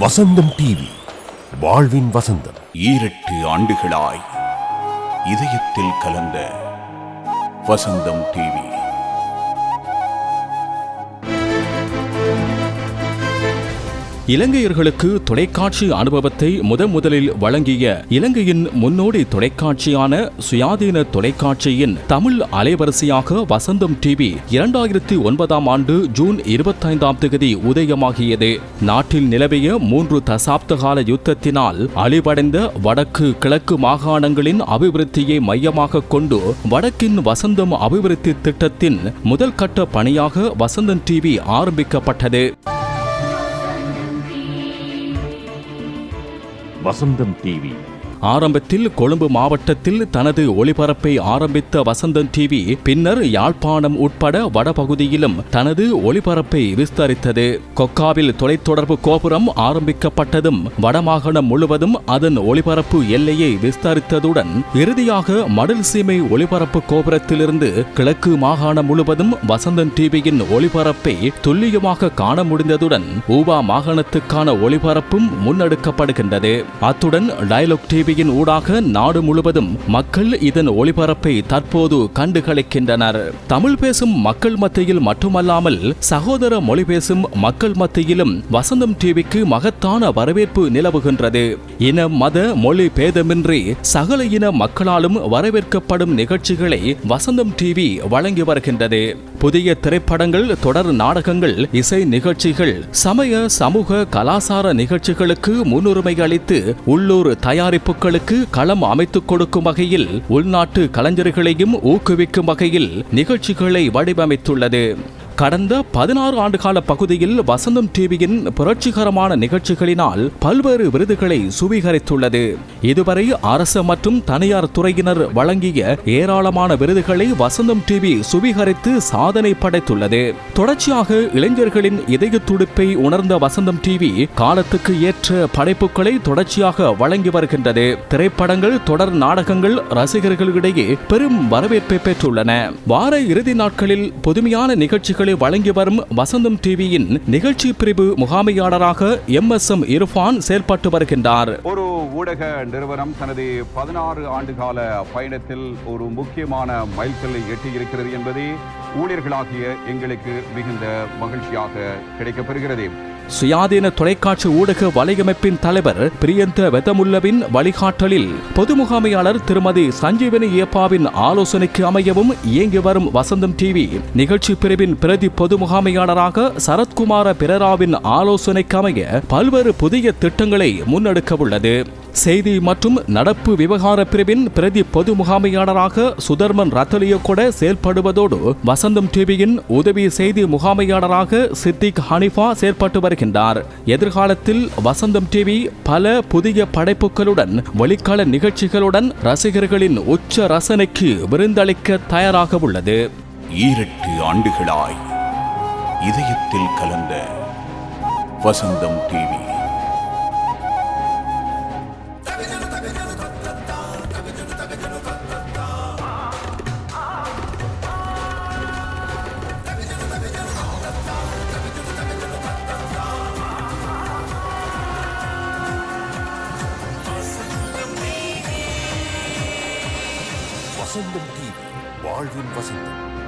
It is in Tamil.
வசந்தம் டிவி வாழ்வின் வசந்தம். ஈரெட்டு ஆண்டுகளாய் இதயத்தில் கலந்த வசந்தம் டிவி. இலங்கையர்களுக்கு தொலைக்காட்சி அனுபவத்தை முதன் முதலில் வழங்கிய இலங்கையின் முன்னோடி தொலைக்காட்சியான சுயாதீன தொலைக்காட்சியின் தமிழ் அலைவரிசையாக வசந்தம் டிவி இரண்டாயிரத்தி ஒன்பதாம் ஆண்டு ஜூன் இருபத்தைந்தாம் தேதி உதயமாகியது. நாட்டில் நிலவிய மூன்று தசாப்த கால யுத்தத்தினால் அழிவடைந்த வடக்கு கிழக்கு மாகாணங்களின் அபிவிருத்தியை மையமாக கொண்டு வடக்கின் வசந்தம் அபிவிருத்தி திட்டத்தின் முதல் கட்ட பணியாக வசந்தம் டிவி ஆரம்பிக்கப்பட்டது. வசந்தம் டிவி. ஆரம்பத்தில் கொழும்பு மாவட்டத்தில் தனது ஒளிபரப்பை ஆரம்பித்த வசந்தன் டிவி பின்னர் யாழ்ப்பாணம் உட்பட வடபகுதியிலும் தனது ஒளிபரப்பை விஸ்தரித்தது. கொக்காவில் தொலைத்தொடர்பு கோபுரம் ஆரம்பிக்கப்பட்டதும் வடமாகாணம் முழுவதும் அதன் ஒளிபரப்பு எல்லையை விஸ்தரித்ததுடன் இறுதியாக மடல் சீமை ஒளிபரப்பு கோபுரத்திலிருந்து கிழக்கு மாகாணம் முழுவதும் வசந்தன் டிவியின் ஒளிபரப்பை துல்லியமாக காண முடிந்ததுடன் ஊபா மாகாணத்துக்கான ஒளிபரப்பும் முன்னெடுக்கப்படுகின்றது. அத்துடன் டயலாக் டிவியின் ஊடாக நாடு முழுவதும் மக்கள் இதன் ஒளிபரப்பை தற்போது கண்டுகளிக்கின்றனர் தமிழ் பேசும் மக்கள் மத்தியில் மட்டுமல்லாமல் சகோதர மொழி பேசும் மக்கள் மத்தியிலும் வசந்தம் டிவிக்கு மகத்தான வரவேற்பு நிலவுகின்றது. இன மத மொழி பேதமின்றி சகல இன மக்களாலும் வரவேற்கப்படும் நிகழ்ச்சிகளை வசந்தம் டிவி வழங்கி வருகின்றது. புதிய திரைப்படங்கள் தொடர் நாடகங்கள் இசை நிகழ்ச்சிகள் சமய சமூக கலாசார நிகழ்ச்சிகளுக்கு முன்னுரிமை அளித்து உள்ளூர் மக்களுக்கு களம் அமைத்துக் கொடுக்கும் வகையில் உள்நாட்டு கலைஞர்களையும் ஊக்குவிக்கும் வகையில் நிகழ்ச்சிகளை வடிவமைத்துள்ளது. கடந்த பதினாறு ஆண்டுகால பகுதியில் வசந்தம் டிவியின் புரட்சிகரமான நிகழ்ச்சிகளினால் பல்வேறு விருதுகளை சுவீகரித்துள்ளது. இதுவரை அரசு மற்றும் தனியார் துறையினர் வழங்கிய ஏராளமான விருதுகளை வசந்தம் டிவி சுவீகரித்து சாதனை படைத்துள்ளது. தொடர்ச்சியாக இளைஞர்களின் இதய துடிப்பை உணர்ந்த வசந்தம் டிவி காலத்துக்கு ஏற்ற படைப்புகளை தொடர்ச்சியாக வழங்கி வருகின்றது. திரைப்படங்கள் தொடர் நாடகங்கள் ரசிகர்களிடையே பெரும் வரவேற்பை பெற்றுள்ளன. வார இறுதி நாட்களில் புதுமையான நிகழ்ச்சிகளை வழங்கி வரும் வசந்தம் டிவியின் நிகழ்ச்சி பிரிவு முகாமையாளராக எம் எஸ் எம் இரஃபான் செயல்பட்டு வருகின்றார். ஒரு ஊடக நிறுவனம் தனது பதினாறு ஆண்டுகால பயணத்தில் ஒரு முக்கியமான மைல்கல்லை எட்டியிருக்கிறது என்பதே ஊழியர்களாகிய எங்களுக்கு மிகுந்த மகிழ்ச்சியாக கிடைக்கப்பெறுகிறது. சுயாதீன தொலைக்காட்சி ஊடக வலையமைப்பின் தலைவர் பிரியந்த வெதமுல்லவின் வழிகாட்டலில் பொது முகாமையாளர் திருமதி சஞ்சீவனி ஏப்பாவின் ஆலோசனைக்கு அமையவும் இயங்கி வரும் வசந்தம் டிவி நிகழ்ச்சி பிரிவின் பிரதி பொது முகாமையாளராக சரத்குமார பிரராவின் ஆலோசனைக்கு அமைய பல்வேறு புதிய திட்டங்களை முன்னெடுக்க உள்ளது செய்தி மற்றும் நடப்பு விவகார பிரிவின் பிரதி பொது முகாமையாளராக சுதர்மன் ரத்தலியோ கூட செயல்படுவதோடு வசந்தம் டிவியின் உதவி செய்தி முகாமையாளராக சித்திக் ஹனிஃபா செயல்பட்டு வருகின்றார். எதிர்காலத்தில் வசந்தம் டிவி பல புதிய படைப்புகளுடன் வெளிக்கால நிகழ்ச்சிகளுடன் ரசிகர்களின் உச்ச ரசனைக்கு விருந்தளிக்க தயாராக உள்ளது ஈரெட்டு ஆண்டுகளாய் இதயத்தில் கலந்த வசந்தம் டிவி. வசந்தம் டிவி வாழ்வின் வசந்தம்.